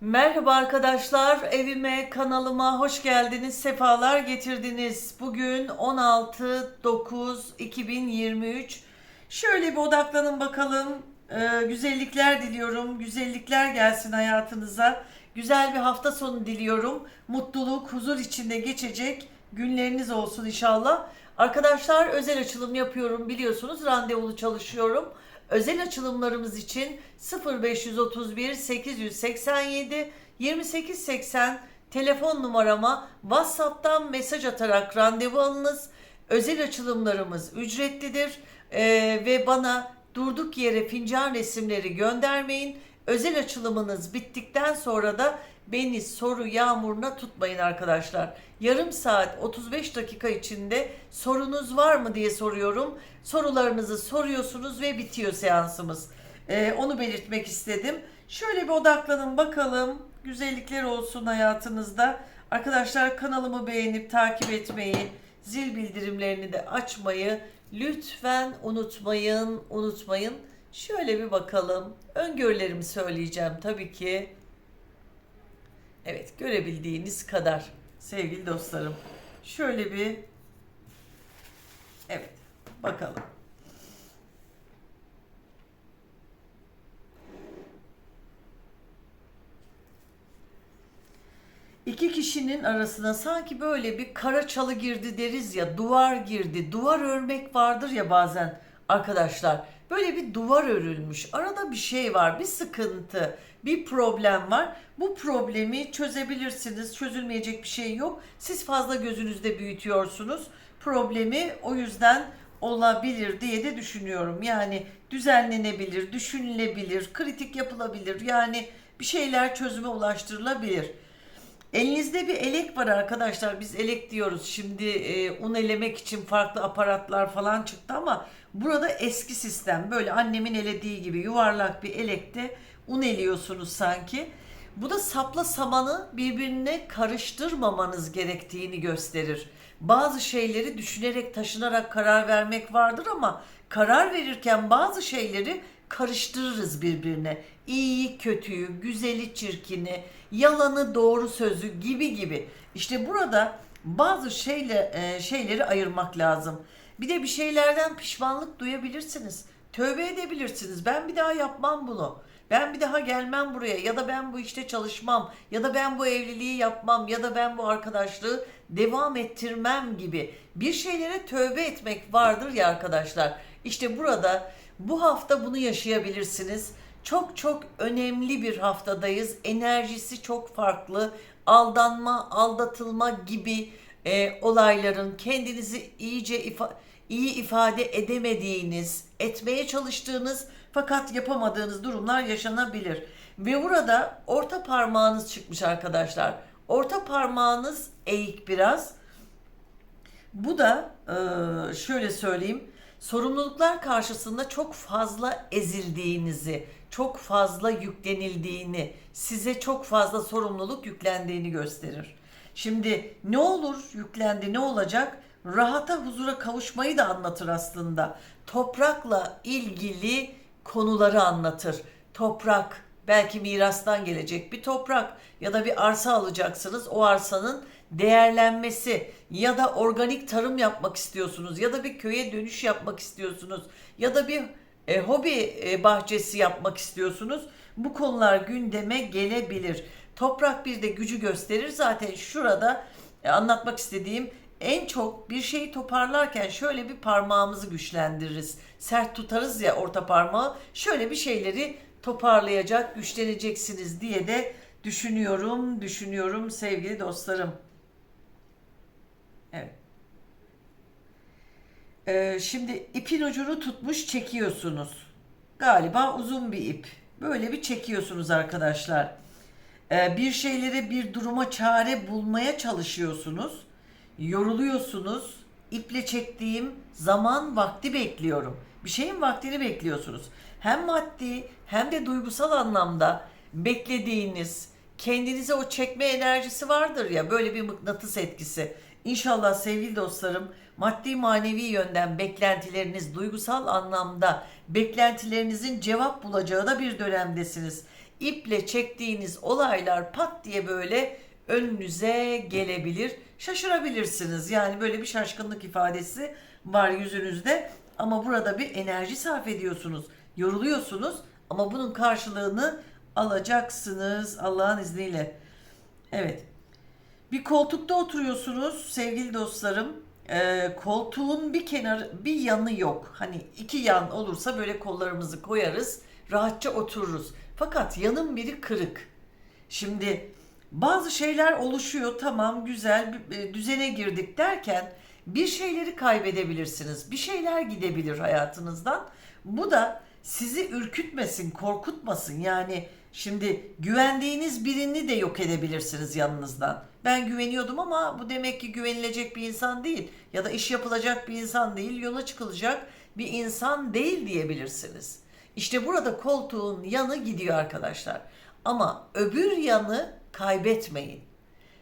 Merhaba arkadaşlar, evime, kanalıma hoş geldiniz, sefalar getirdiniz. Bugün 16-9-2023. Şöyle bir odaklanın bakalım. Ee, güzellikler diliyorum, güzellikler gelsin hayatınıza. Güzel bir hafta sonu diliyorum. Mutluluk, huzur içinde geçecek günleriniz olsun inşallah. Arkadaşlar özel açılım yapıyorum biliyorsunuz, randevulu çalışıyorum. Özel açılımlarımız için 0531 887 2880 telefon numarama WhatsApp'tan mesaj atarak randevu alınız. Özel açılımlarımız ücretlidir Ee, ve bana durduk yere fincan resimleri göndermeyin. Özel açılımınız bittikten sonra da beni soru yağmuruna tutmayın arkadaşlar. Yarım saat 35 dakika içinde sorunuz var mı diye soruyorum. Sorularınızı soruyorsunuz ve bitiyor seansımız. Ee, onu belirtmek istedim. Şöyle bir odaklanın bakalım. Güzellikler olsun hayatınızda. Arkadaşlar kanalımı beğenip takip etmeyi, zil bildirimlerini de açmayı lütfen unutmayın, unutmayın. Şöyle bir bakalım. Öngörülerimi söyleyeceğim tabii ki. Evet, görebildiğiniz kadar sevgili dostlarım. Şöyle bir Evet, bakalım. İki kişinin arasına sanki böyle bir kara çalı girdi deriz ya, duvar girdi. Duvar örmek vardır ya bazen arkadaşlar. Böyle bir duvar örülmüş. Arada bir şey var, bir sıkıntı, bir problem var. Bu problemi çözebilirsiniz. Çözülmeyecek bir şey yok. Siz fazla gözünüzde büyütüyorsunuz. Problemi o yüzden olabilir diye de düşünüyorum. Yani düzenlenebilir, düşünülebilir, kritik yapılabilir. Yani bir şeyler çözüme ulaştırılabilir. Elinizde bir elek var arkadaşlar. Biz elek diyoruz. Şimdi e, un elemek için farklı aparatlar falan çıktı ama burada eski sistem. Böyle annemin elediği gibi yuvarlak bir elekte un eliyorsunuz sanki. Bu da sapla samanı birbirine karıştırmamanız gerektiğini gösterir. Bazı şeyleri düşünerek, taşınarak karar vermek vardır ama karar verirken bazı şeyleri karıştırırız birbirine. İyiyi, kötüyü, güzeli, çirkini, yalanı, doğru sözü gibi gibi. İşte burada bazı şeyle e, şeyleri ayırmak lazım. Bir de bir şeylerden pişmanlık duyabilirsiniz. Tövbe edebilirsiniz. Ben bir daha yapmam bunu. Ben bir daha gelmem buraya ya da ben bu işte çalışmam ya da ben bu evliliği yapmam ya da ben bu arkadaşlığı devam ettirmem gibi bir şeylere tövbe etmek vardır ya arkadaşlar. İşte burada bu hafta bunu yaşayabilirsiniz. Çok çok önemli bir haftadayız. Enerjisi çok farklı. Aldanma, aldatılma gibi e, olayların kendinizi iyice ifa- iyi ifade edemediğiniz, etmeye çalıştığınız fakat yapamadığınız durumlar yaşanabilir. Ve burada orta parmağınız çıkmış arkadaşlar. Orta parmağınız eğik biraz. Bu da e, şöyle söyleyeyim. Sorumluluklar karşısında çok fazla ezildiğinizi, çok fazla yüklenildiğini, size çok fazla sorumluluk yüklendiğini gösterir. Şimdi ne olur yüklendi ne olacak? Rahata huzura kavuşmayı da anlatır aslında. Toprakla ilgili konuları anlatır. Toprak belki mirastan gelecek bir toprak ya da bir arsa alacaksınız. O arsanın değerlenmesi ya da organik tarım yapmak istiyorsunuz ya da bir köye dönüş yapmak istiyorsunuz ya da bir e, hobi e, bahçesi yapmak istiyorsunuz. Bu konular gündeme gelebilir. Toprak bir de gücü gösterir. Zaten şurada e, anlatmak istediğim en çok bir şeyi toparlarken şöyle bir parmağımızı güçlendiririz. Sert tutarız ya orta parmağı. Şöyle bir şeyleri toparlayacak, güçleneceksiniz diye de düşünüyorum, düşünüyorum sevgili dostlarım. Evet. Ee, şimdi ipin ucunu tutmuş çekiyorsunuz. Galiba uzun bir ip. Böyle bir çekiyorsunuz arkadaşlar. Ee, bir şeylere bir duruma çare bulmaya çalışıyorsunuz. Yoruluyorsunuz. İple çektiğim zaman vakti bekliyorum. Bir şeyin vaktini bekliyorsunuz. Hem maddi hem de duygusal anlamda beklediğiniz, kendinize o çekme enerjisi vardır ya böyle bir mıknatıs etkisi. İnşallah sevgili dostlarım maddi manevi yönden beklentileriniz duygusal anlamda beklentilerinizin cevap bulacağı da bir dönemdesiniz. iple çektiğiniz olaylar pat diye böyle önünüze gelebilir. Şaşırabilirsiniz. Yani böyle bir şaşkınlık ifadesi var yüzünüzde. Ama burada bir enerji sarf ediyorsunuz. Yoruluyorsunuz ama bunun karşılığını alacaksınız Allah'ın izniyle. Evet. Bir koltukta oturuyorsunuz sevgili dostlarım. Ee, koltuğun bir kenarı, bir yanı yok. Hani iki yan olursa böyle kollarımızı koyarız, rahatça otururuz. Fakat yanın biri kırık. Şimdi bazı şeyler oluşuyor, tamam güzel, e, düzene girdik derken bir şeyleri kaybedebilirsiniz. Bir şeyler gidebilir hayatınızdan. Bu da sizi ürkütmesin, korkutmasın. Yani şimdi güvendiğiniz birini de yok edebilirsiniz yanınızdan. Ben güveniyordum ama bu demek ki güvenilecek bir insan değil ya da iş yapılacak bir insan değil, yola çıkılacak bir insan değil diyebilirsiniz. İşte burada koltuğun yanı gidiyor arkadaşlar. Ama öbür yanı kaybetmeyin.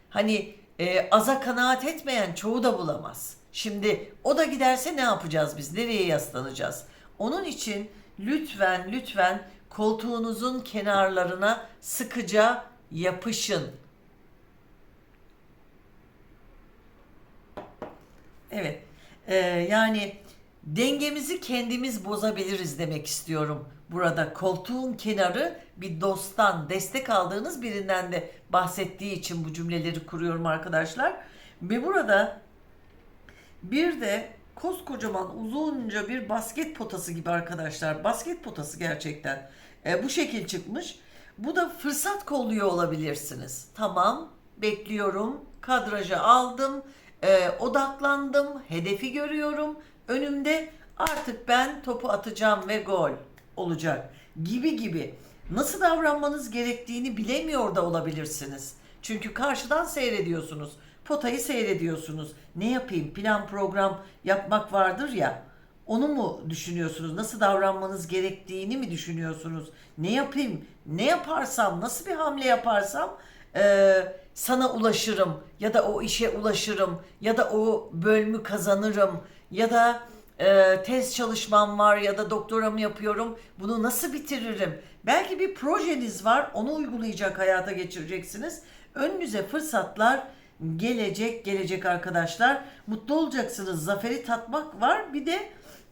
Hani e, aza kanaat etmeyen çoğu da bulamaz. Şimdi o da giderse ne yapacağız biz? Nereye yaslanacağız? Onun için lütfen lütfen koltuğunuzun kenarlarına sıkıca yapışın. Evet. Ee, yani dengemizi kendimiz bozabiliriz demek istiyorum. Burada koltuğun kenarı bir dosttan, destek aldığınız birinden de bahsettiği için bu cümleleri kuruyorum arkadaşlar. Ve burada bir de koskocaman uzunca bir basket potası gibi arkadaşlar. Basket potası gerçekten. E, bu şekil çıkmış. Bu da fırsat kolluyor olabilirsiniz. Tamam, bekliyorum. Kadraja aldım. e, odaklandım. Hedefi görüyorum. Önümde artık ben topu atacağım ve gol olacak gibi gibi. Nasıl davranmanız gerektiğini bilemiyor da olabilirsiniz. Çünkü karşıdan seyrediyorsunuz. Potayı seyrediyorsunuz. Ne yapayım? Plan program yapmak vardır ya. Onu mu düşünüyorsunuz? Nasıl davranmanız gerektiğini mi düşünüyorsunuz? Ne yapayım? Ne yaparsam, nasıl bir hamle yaparsam eee, sana ulaşırım ya da o işe ulaşırım ya da o bölümü kazanırım ya da eee, tez çalışmam var ya da doktoramı yapıyorum. Bunu nasıl bitiririm? Belki bir projeniz var. Onu uygulayacak hayata geçireceksiniz. Önünüze fırsatlar gelecek gelecek arkadaşlar. Mutlu olacaksınız. Zaferi tatmak var. Bir de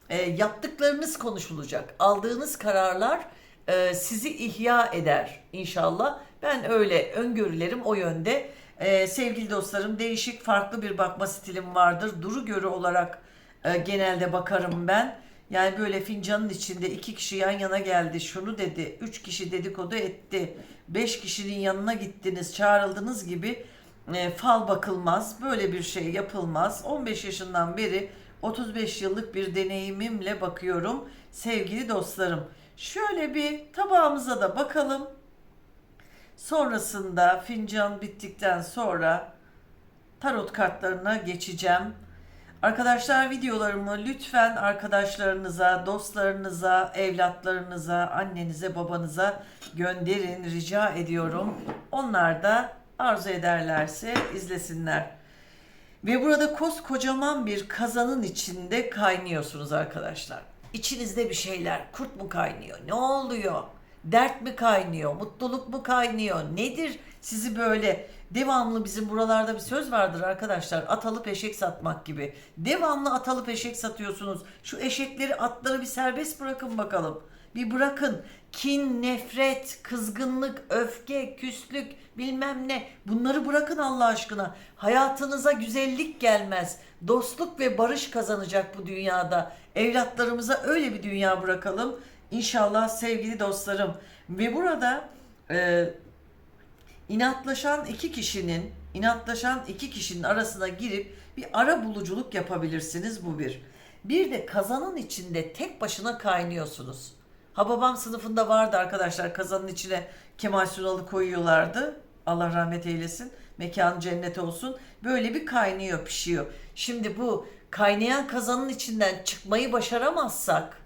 e, yaptıklarınız konuşulacak. Aldığınız kararlar e, sizi ihya eder inşallah. Ben öyle öngörülerim o yönde. E, sevgili dostlarım değişik farklı bir bakma stilim vardır. Duru görü olarak e, genelde bakarım ben. Yani böyle fincanın içinde iki kişi yan yana geldi, şunu dedi, üç kişi dedikodu etti, beş kişinin yanına gittiniz, çağrıldınız gibi e, fal bakılmaz, böyle bir şey yapılmaz. 15 yaşından beri 35 yıllık bir deneyimimle bakıyorum sevgili dostlarım. Şöyle bir tabağımıza da bakalım. Sonrasında fincan bittikten sonra tarot kartlarına geçeceğim. Arkadaşlar videolarımı lütfen arkadaşlarınıza, dostlarınıza, evlatlarınıza, annenize, babanıza gönderin rica ediyorum. Onlar da arzu ederlerse izlesinler. Ve burada koskocaman bir kazanın içinde kaynıyorsunuz arkadaşlar. İçinizde bir şeyler, kurt mu kaynıyor? Ne oluyor? Dert mi kaynıyor? Mutluluk mu kaynıyor? Nedir sizi böyle devamlı bizim buralarda bir söz vardır arkadaşlar. At alıp eşek satmak gibi. Devamlı at alıp eşek satıyorsunuz. Şu eşekleri atları bir serbest bırakın bakalım. Bir bırakın. Kin, nefret, kızgınlık, öfke, küslük bilmem ne. Bunları bırakın Allah aşkına. Hayatınıza güzellik gelmez. Dostluk ve barış kazanacak bu dünyada. Evlatlarımıza öyle bir dünya bırakalım. İnşallah sevgili dostlarım. Ve burada e, inatlaşan iki kişinin inatlaşan iki kişinin arasına girip bir ara buluculuk yapabilirsiniz bu bir. Bir de kazanın içinde tek başına kaynıyorsunuz. Ha babam sınıfında vardı arkadaşlar kazanın içine Kemal Sunal'ı koyuyorlardı. Allah rahmet eylesin. Mekan cennet olsun. Böyle bir kaynıyor, pişiyor. Şimdi bu kaynayan kazanın içinden çıkmayı başaramazsak,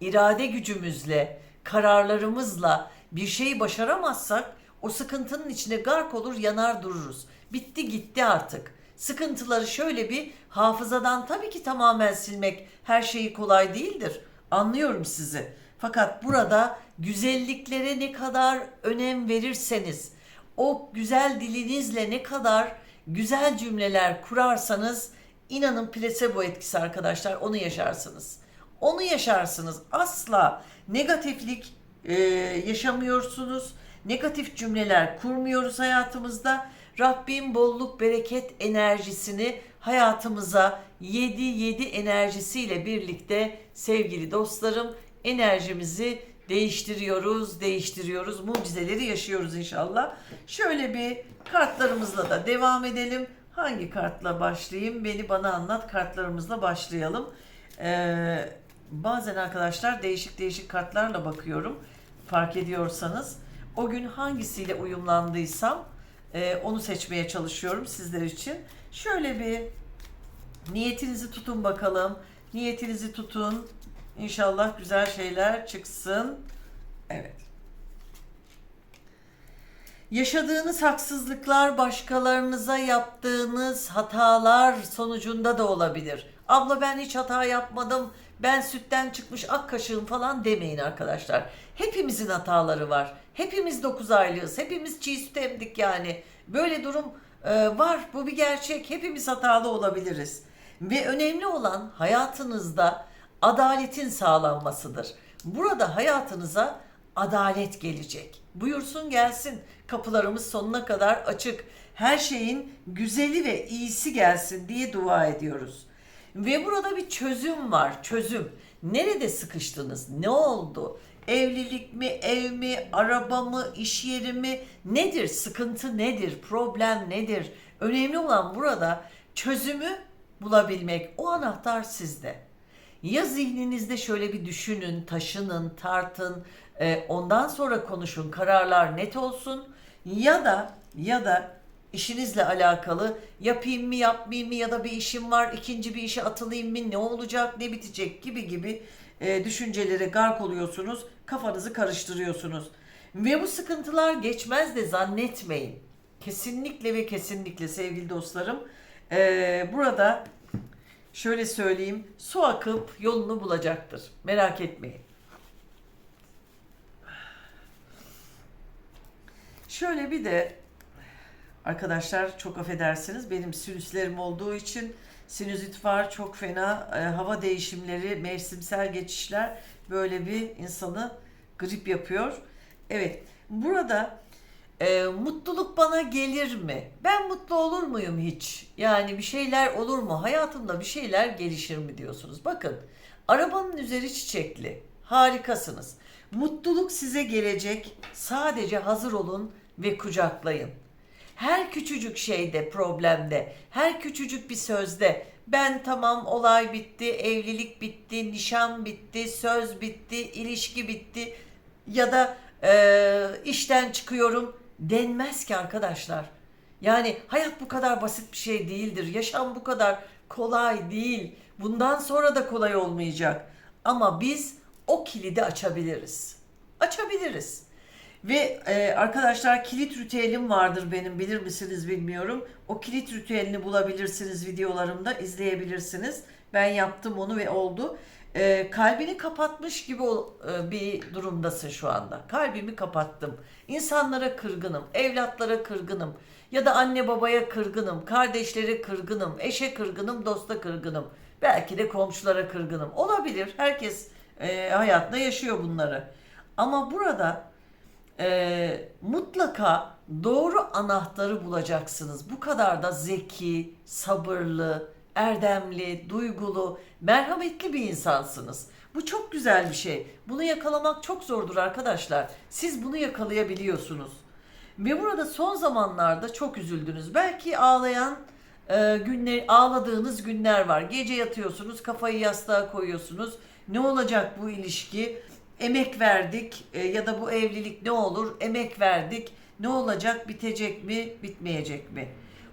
irade gücümüzle, kararlarımızla bir şeyi başaramazsak o sıkıntının içine gark olur, yanar dururuz. Bitti gitti artık. Sıkıntıları şöyle bir hafızadan tabii ki tamamen silmek her şeyi kolay değildir. Anlıyorum sizi. Fakat burada güzelliklere ne kadar önem verirseniz, o güzel dilinizle ne kadar güzel cümleler kurarsanız inanın plasebo etkisi arkadaşlar onu yaşarsınız. Onu yaşarsınız. Asla negatiflik e, yaşamıyorsunuz. Negatif cümleler kurmuyoruz hayatımızda. Rabbim bolluk bereket enerjisini hayatımıza 7-7 enerjisiyle birlikte sevgili dostlarım enerjimizi değiştiriyoruz, değiştiriyoruz. Mucizeleri yaşıyoruz inşallah. Şöyle bir kartlarımızla da devam edelim. Hangi kartla başlayayım? Beni bana anlat. Kartlarımızla başlayalım. Ee, bazen arkadaşlar değişik değişik kartlarla bakıyorum. Fark ediyorsanız. O gün hangisiyle uyumlandıysam e, onu seçmeye çalışıyorum sizler için. Şöyle bir niyetinizi tutun bakalım. Niyetinizi tutun. İnşallah güzel şeyler çıksın. Evet. Yaşadığınız haksızlıklar başkalarınıza yaptığınız hatalar sonucunda da olabilir. Abla ben hiç hata yapmadım. Ben sütten çıkmış ak kaşığım falan demeyin arkadaşlar. Hepimizin hataları var. Hepimiz 9 aylığız. Hepimiz çiğ süt emdik yani. Böyle durum e, var. Bu bir gerçek. Hepimiz hatalı olabiliriz. Ve önemli olan hayatınızda adaletin sağlanmasıdır. Burada hayatınıza adalet gelecek. Buyursun gelsin. Kapılarımız sonuna kadar açık. Her şeyin güzeli ve iyisi gelsin diye dua ediyoruz. Ve burada bir çözüm var. Çözüm. Nerede sıkıştınız? Ne oldu? Evlilik mi, ev mi, araba mı, iş yeri mi? Nedir? Sıkıntı nedir? Problem nedir? Önemli olan burada çözümü bulabilmek. O anahtar sizde. Ya zihninizde şöyle bir düşünün, taşının, tartın, e, ondan sonra konuşun, kararlar net olsun. Ya da ya da işinizle alakalı yapayım mı yapmayayım mı ya da bir işim var ikinci bir işe atılayım mı ne olacak ne bitecek gibi gibi e, düşüncelere gark oluyorsunuz kafanızı karıştırıyorsunuz. Ve bu sıkıntılar geçmez de zannetmeyin. Kesinlikle ve kesinlikle sevgili dostlarım e, burada şöyle söyleyeyim su akıp yolunu bulacaktır. Merak etmeyin. Şöyle bir de arkadaşlar çok affedersiniz benim sinüslerim olduğu için sinüzit var çok fena e, hava değişimleri mevsimsel geçişler böyle bir insanı grip yapıyor. Evet burada e, mutluluk bana gelir mi? Ben mutlu olur muyum hiç? Yani bir şeyler olur mu? Hayatımda bir şeyler gelişir mi diyorsunuz? Bakın arabanın üzeri çiçekli. Harikasınız. Mutluluk size gelecek. Sadece hazır olun ve kucaklayın. Her küçücük şeyde, problemde, her küçücük bir sözde ben tamam olay bitti, evlilik bitti, nişan bitti, söz bitti, ilişki bitti ya da e, işten çıkıyorum denmez ki arkadaşlar. Yani hayat bu kadar basit bir şey değildir. Yaşam bu kadar kolay değil. Bundan sonra da kolay olmayacak. Ama biz o kilidi açabiliriz. Açabiliriz. Ve e, arkadaşlar kilit ritüelim vardır benim bilir misiniz bilmiyorum. O kilit ritüelini bulabilirsiniz videolarımda izleyebilirsiniz. Ben yaptım onu ve oldu. E, kalbini kapatmış gibi ol- e, bir durumdasın şu anda. Kalbimi kapattım. İnsanlara kırgınım, evlatlara kırgınım ya da anne babaya kırgınım, kardeşlere kırgınım, eşe kırgınım, dosta kırgınım. Belki de komşulara kırgınım. Olabilir. Herkes e, hayatında yaşıyor bunları. Ama burada e, mutlaka doğru anahtarı bulacaksınız. Bu kadar da zeki, sabırlı, erdemli, duygulu, merhametli bir insansınız. Bu çok güzel bir şey. Bunu yakalamak çok zordur arkadaşlar. Siz bunu yakalayabiliyorsunuz. Ve burada son zamanlarda çok üzüldünüz. Belki ağlayan e, günler, ağladığınız günler var. Gece yatıyorsunuz, kafayı yastığa koyuyorsunuz. Ne olacak bu ilişki? Emek verdik e, ya da bu evlilik ne olur? Emek verdik. Ne olacak? Bitecek mi? Bitmeyecek mi?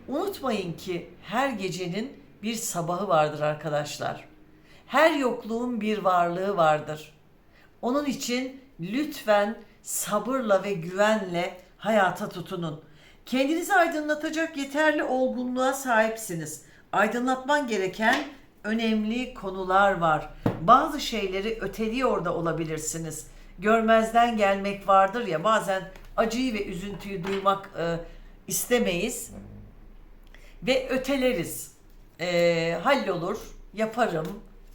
Unutmayın ki her gecenin bir sabahı vardır arkadaşlar. Her yokluğun bir varlığı vardır. Onun için lütfen sabırla ve güvenle hayata tutunun. Kendinizi aydınlatacak yeterli olgunluğa sahipsiniz. Aydınlatman gereken önemli konular var. Bazı şeyleri öteliyor da olabilirsiniz. görmezden gelmek vardır ya bazen acıyı ve üzüntüyü duymak e, istemeyiz ve öteleriz. E, hallolur, yaparım,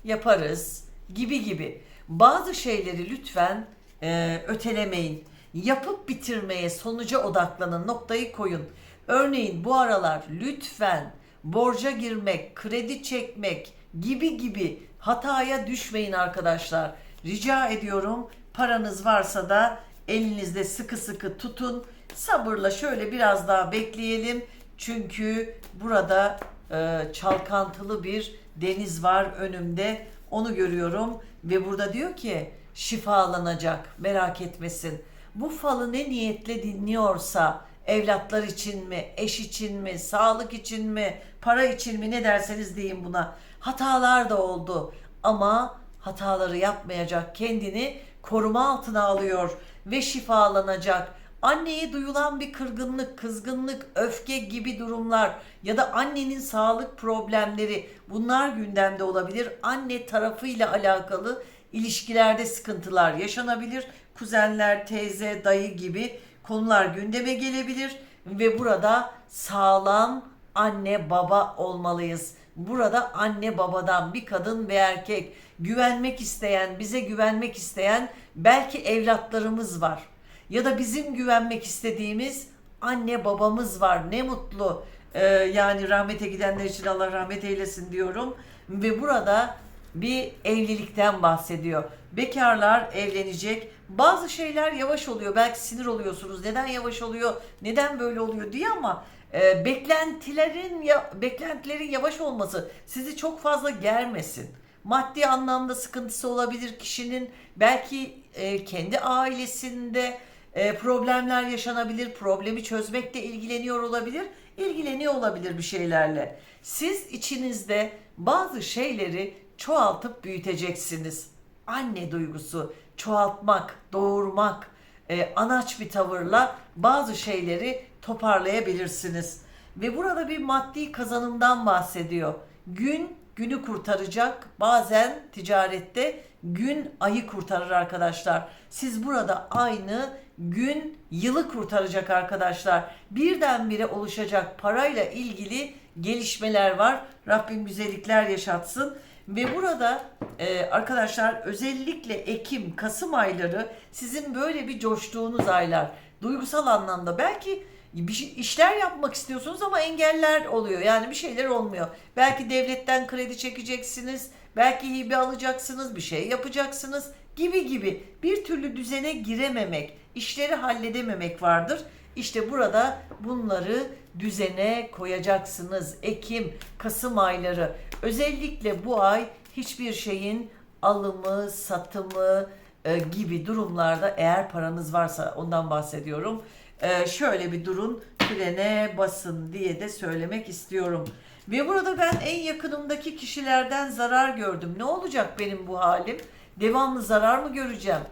yaparız gibi gibi. Bazı şeyleri lütfen e, ötelemeyin. Yapıp bitirmeye, sonuca odaklanın, noktayı koyun. Örneğin bu aralar lütfen borca girmek, kredi çekmek gibi gibi hataya düşmeyin arkadaşlar. Rica ediyorum paranız varsa da elinizde sıkı sıkı tutun. Sabırla şöyle biraz daha bekleyelim. Çünkü burada e, çalkantılı bir deniz var önümde. Onu görüyorum ve burada diyor ki şifalanacak merak etmesin. Bu falı ne niyetle dinliyorsa evlatlar için mi, eş için mi, sağlık için mi, para için mi ne derseniz deyin buna. Hatalar da oldu ama hataları yapmayacak kendini koruma altına alıyor ve şifalanacak. Anneye duyulan bir kırgınlık, kızgınlık, öfke gibi durumlar ya da annenin sağlık problemleri bunlar gündemde olabilir. Anne tarafıyla alakalı ilişkilerde sıkıntılar yaşanabilir. Kuzenler, teyze, dayı gibi konular gündeme gelebilir ve burada sağlam anne baba olmalıyız. Burada anne babadan bir kadın ve erkek güvenmek isteyen, bize güvenmek isteyen belki evlatlarımız var. Ya da bizim güvenmek istediğimiz anne babamız var. Ne mutlu. Ee, yani rahmete gidenler için Allah rahmet eylesin diyorum. Ve burada bir evlilikten bahsediyor. Bekarlar evlenecek. Bazı şeyler yavaş oluyor. Belki sinir oluyorsunuz. Neden yavaş oluyor? Neden böyle oluyor diye ama e, beklentilerin ya beklentilerin yavaş olması sizi çok fazla germesin. Maddi anlamda sıkıntısı olabilir kişinin. Belki e, kendi ailesinde e, problemler yaşanabilir. Problemi çözmekle ilgileniyor olabilir. ilgileniyor olabilir bir şeylerle. Siz içinizde bazı şeyleri çoğaltıp büyüteceksiniz. Anne duygusu, çoğaltmak, doğurmak, e, anaç bir tavırla bazı şeyleri toparlayabilirsiniz. Ve burada bir maddi kazanımdan bahsediyor. Gün günü kurtaracak. Bazen ticarette gün ayı kurtarır arkadaşlar. Siz burada aynı gün yılı kurtaracak arkadaşlar. Birdenbire oluşacak parayla ilgili gelişmeler var. Rabbim güzellikler yaşatsın. Ve burada e, arkadaşlar özellikle Ekim, Kasım ayları sizin böyle bir coştuğunuz aylar. Duygusal anlamda belki bir şey- işler yapmak istiyorsunuz ama engeller oluyor. Yani bir şeyler olmuyor. Belki devletten kredi çekeceksiniz, belki hibe alacaksınız, bir şey yapacaksınız gibi gibi. Bir türlü düzene girememek, işleri halledememek vardır. İşte burada bunları düzene koyacaksınız. Ekim, Kasım ayları. Özellikle bu ay hiçbir şeyin alımı, satımı e, gibi durumlarda eğer paranız varsa ondan bahsediyorum. E, şöyle bir durun, frene basın diye de söylemek istiyorum. Ve burada ben en yakınımdaki kişilerden zarar gördüm. Ne olacak benim bu halim? Devamlı zarar mı göreceğim?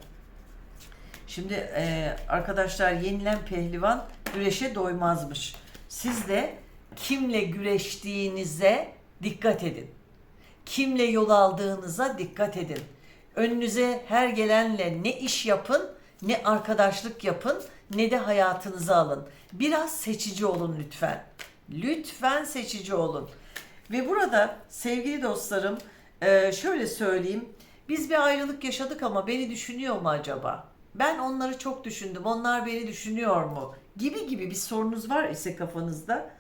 Şimdi e, arkadaşlar yenilen pehlivan güreşe doymazmış. Siz de kimle güreştiğinize dikkat edin. Kimle yol aldığınıza dikkat edin. Önünüze her gelenle ne iş yapın, ne arkadaşlık yapın, ne de hayatınızı alın. Biraz seçici olun lütfen. Lütfen seçici olun. Ve burada sevgili dostlarım e, şöyle söyleyeyim. Biz bir ayrılık yaşadık ama beni düşünüyor mu acaba? Ben onları çok düşündüm. Onlar beni düşünüyor mu? Gibi gibi bir sorunuz var ise kafanızda.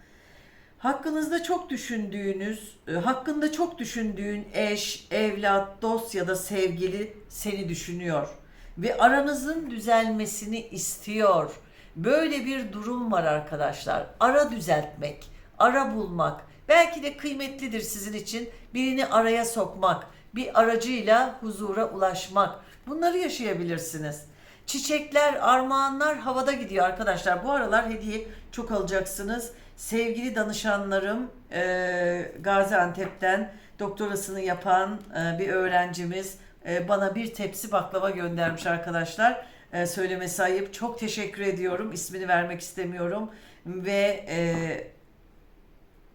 Hakkınızda çok düşündüğünüz, e, hakkında çok düşündüğün eş, evlat, dost ya da sevgili seni düşünüyor ve aranızın düzelmesini istiyor. Böyle bir durum var arkadaşlar. Ara düzeltmek, ara bulmak, belki de kıymetlidir sizin için birini araya sokmak, bir aracıyla huzura ulaşmak. Bunları yaşayabilirsiniz. Çiçekler, armağanlar havada gidiyor arkadaşlar. Bu aralar hediye çok alacaksınız. Sevgili danışanlarım e, Gaziantep'ten doktorasını yapan e, bir öğrencimiz e, bana bir tepsi baklava göndermiş arkadaşlar. E, söylemesi ayıp. Çok teşekkür ediyorum. İsmini vermek istemiyorum. Ve e,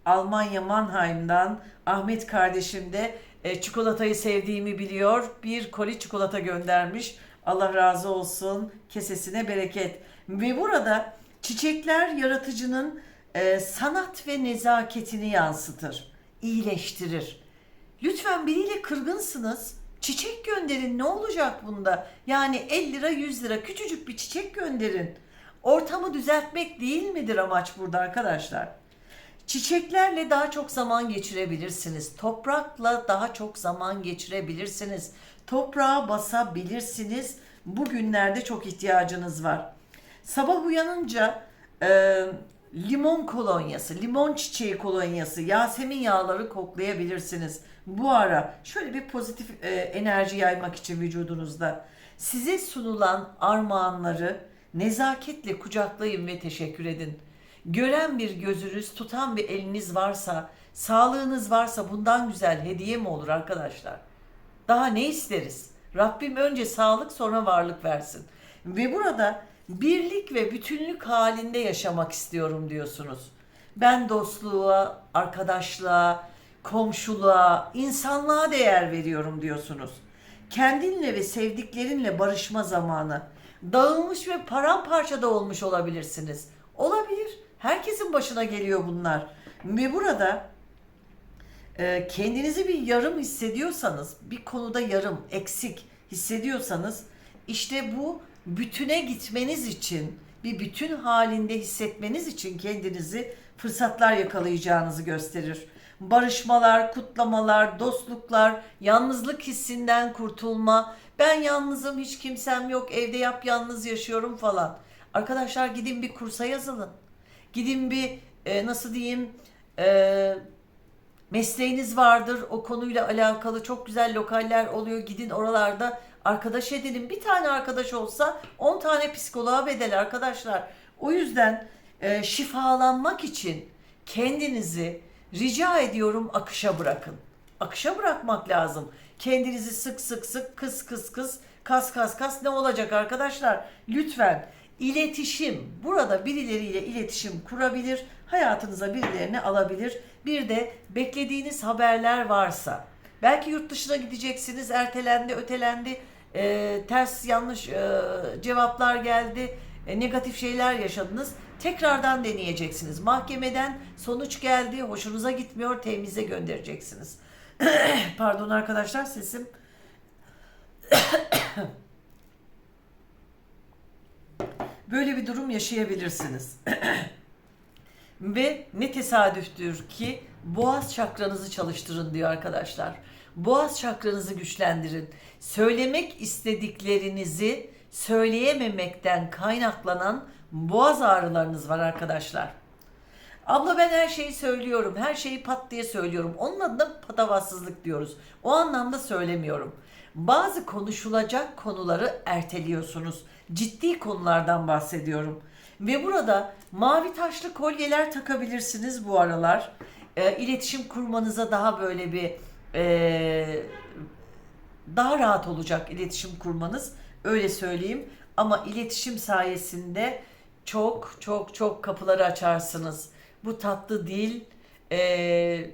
Almanya Mannheim'dan Ahmet kardeşim de e, çikolatayı sevdiğimi biliyor. Bir koli çikolata göndermiş. Allah razı olsun. Kesesine bereket. Ve burada çiçekler yaratıcının e, sanat ve nezaketini yansıtır, iyileştirir. Lütfen biriyle kırgınsınız. Çiçek gönderin ne olacak bunda? Yani 50 lira 100 lira küçücük bir çiçek gönderin. Ortamı düzeltmek değil midir amaç burada arkadaşlar? Çiçeklerle daha çok zaman geçirebilirsiniz. Toprakla daha çok zaman geçirebilirsiniz. Toprağa basabilirsiniz. Bugünlerde çok ihtiyacınız var. Sabah uyanınca e, limon kolonyası, limon çiçeği kolonyası, yasemin yağları koklayabilirsiniz. Bu ara şöyle bir pozitif e, enerji yaymak için vücudunuzda size sunulan armağanları nezaketle kucaklayın ve teşekkür edin. Gören bir gözünüz, tutan bir eliniz varsa, sağlığınız varsa bundan güzel hediye mi olur arkadaşlar? Daha ne isteriz? Rabbim önce sağlık sonra varlık versin. Ve burada birlik ve bütünlük halinde yaşamak istiyorum diyorsunuz. Ben dostluğa, arkadaşlığa, komşuluğa, insanlığa değer veriyorum diyorsunuz. Kendinle ve sevdiklerinle barışma zamanı. Dağılmış ve paramparça da olmuş olabilirsiniz. Olabilir. Herkesin başına geliyor bunlar. Ve burada e, kendinizi bir yarım hissediyorsanız, bir konuda yarım, eksik hissediyorsanız işte bu bütüne gitmeniz için, bir bütün halinde hissetmeniz için kendinizi fırsatlar yakalayacağınızı gösterir. Barışmalar, kutlamalar, dostluklar, yalnızlık hissinden kurtulma, ben yalnızım, hiç kimsem yok, evde yap yalnız yaşıyorum falan. Arkadaşlar gidin bir kursa yazılın. Gidin bir e, nasıl diyeyim e, mesleğiniz vardır. O konuyla alakalı çok güzel lokaller oluyor. Gidin oralarda arkadaş edinin. Bir tane arkadaş olsa 10 tane psikoloğa bedel arkadaşlar. O yüzden e, şifalanmak için kendinizi rica ediyorum akışa bırakın. Akışa bırakmak lazım. Kendinizi sık sık sık kıs kıs kıs kas kas kas ne olacak arkadaşlar? Lütfen İletişim. Burada birileriyle iletişim kurabilir, hayatınıza birilerini alabilir. Bir de beklediğiniz haberler varsa, belki yurt dışına gideceksiniz, ertelendi, ötelendi, e, ters yanlış e, cevaplar geldi, e, negatif şeyler yaşadınız. Tekrardan deneyeceksiniz. Mahkemeden sonuç geldi, hoşunuza gitmiyor, temize göndereceksiniz. Pardon arkadaşlar sesim Böyle bir durum yaşayabilirsiniz. Ve ne tesadüftür ki boğaz çakranızı çalıştırın diyor arkadaşlar. Boğaz çakranızı güçlendirin. Söylemek istediklerinizi söyleyememekten kaynaklanan boğaz ağrılarınız var arkadaşlar. Abla ben her şeyi söylüyorum. Her şeyi pat diye söylüyorum. Onun adına patavatsızlık diyoruz. O anlamda söylemiyorum. Bazı konuşulacak konuları erteliyorsunuz. Ciddi konulardan bahsediyorum. Ve burada mavi taşlı kolyeler takabilirsiniz bu aralar. E, iletişim kurmanıza daha böyle bir e, daha rahat olacak iletişim kurmanız. Öyle söyleyeyim. Ama iletişim sayesinde çok çok çok kapıları açarsınız. Bu tatlı dil e,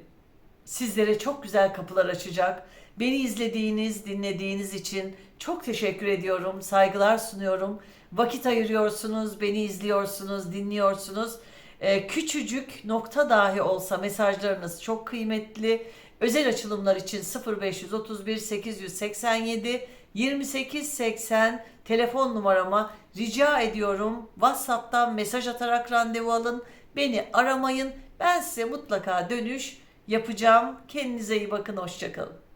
sizlere çok güzel kapılar açacak. Beni izlediğiniz, dinlediğiniz için çok teşekkür ediyorum. Saygılar sunuyorum. Vakit ayırıyorsunuz, beni izliyorsunuz, dinliyorsunuz. Ee, küçücük nokta dahi olsa mesajlarınız çok kıymetli. Özel açılımlar için 0531 887 2880 telefon numarama rica ediyorum. WhatsApp'tan mesaj atarak randevu alın. Beni aramayın. Ben size mutlaka dönüş yapacağım. Kendinize iyi bakın. Hoşçakalın.